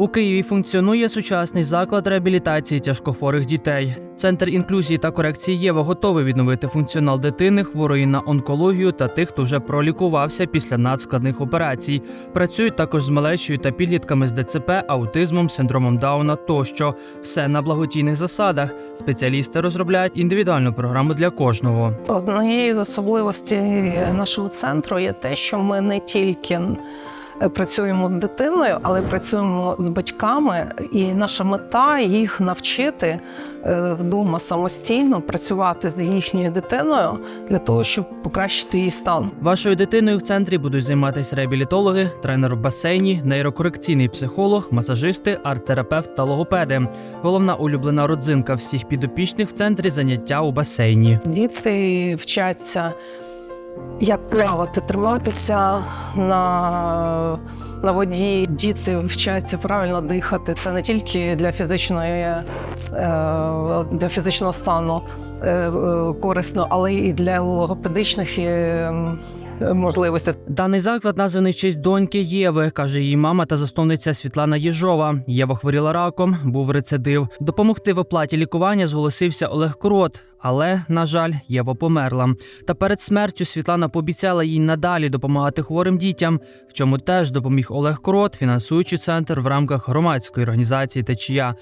У Києві функціонує сучасний заклад реабілітації тяжкохворих дітей. Центр інклюзії та корекції Єва готовий відновити функціонал дитини, хворої на онкологію та тих, хто вже пролікувався після надскладних операцій. Працюють також з малечою та підлітками з ДЦП, аутизмом, синдромом Дауна тощо. Все на благодійних засадах. Спеціалісти розробляють індивідуальну програму для кожного. Однією з особливостей нашого центру є те, що ми не тільки працюємо з дитиною, але працюємо з батьками, і наша мета їх навчити е, вдома самостійно працювати з їхньою дитиною для того, щоб покращити її стан. Вашою дитиною в центрі будуть займатися реабілітологи, тренер в басейні, нейрокорекційний психолог, масажисти, арт-терапевт та логопеди. Головна улюблена родзинка всіх підопічних в центрі заняття у басейні. Діти вчаться, як плавати, триматися на, на воді. Діти вчаться правильно дихати. Це не тільки для фізичної, е, для фізичного стану е, е, корисно, але і для логопедичних можливостей. Даний заклад названий в честь доньки Єви, каже її мама та засновниця Світлана Єжова. Єва хворіла раком, був рецидив. Допомогти в оплаті лікування зголосився Олег Крот. Але, на жаль, Єва померла. Та перед смертю Світлана пообіцяла їй надалі допомагати хворим дітям, в чому теж допоміг Олег Крот, фінансуючи центр в рамках громадської організації Течія.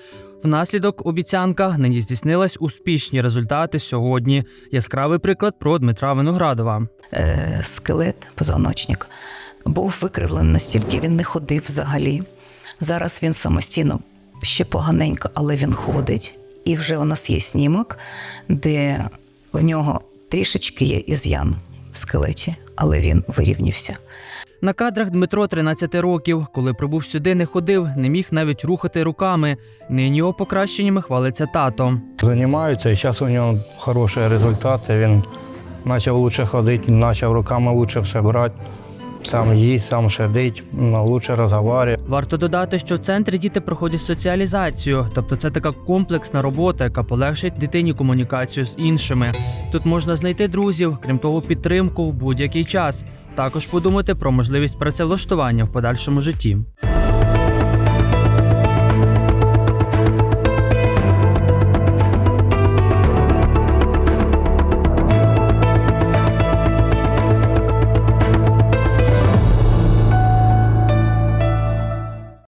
Внаслідок обіцянка нині здійснилась успішні результати сьогодні. Яскравий приклад про Дмитра Виноградова. е, скелет, позвоночник, був викривлений настільки, він не ходив взагалі. Зараз він самостійно ще поганенько, але він ходить. І вже у нас є снімок, де в нього трішечки є із'ян в скелеті, але він вирівнявся. На кадрах Дмитро 13 років. Коли прибув сюди, не ходив, не міг навіть рухати руками. Нині його покращеннями хвалиться тато. Займаються, і зараз у нього хороші результати. Він почав лучше ходити, почав руками лучше все брати. Сам їсть, сам шадить, лучше розговорює. Варто додати, що в центрі діти проходять соціалізацію, тобто це така комплексна робота, яка полегшить дитині комунікацію з іншими. Тут можна знайти друзів, крім того, підтримку в будь-який час. Також подумати про можливість працевлаштування в подальшому житті.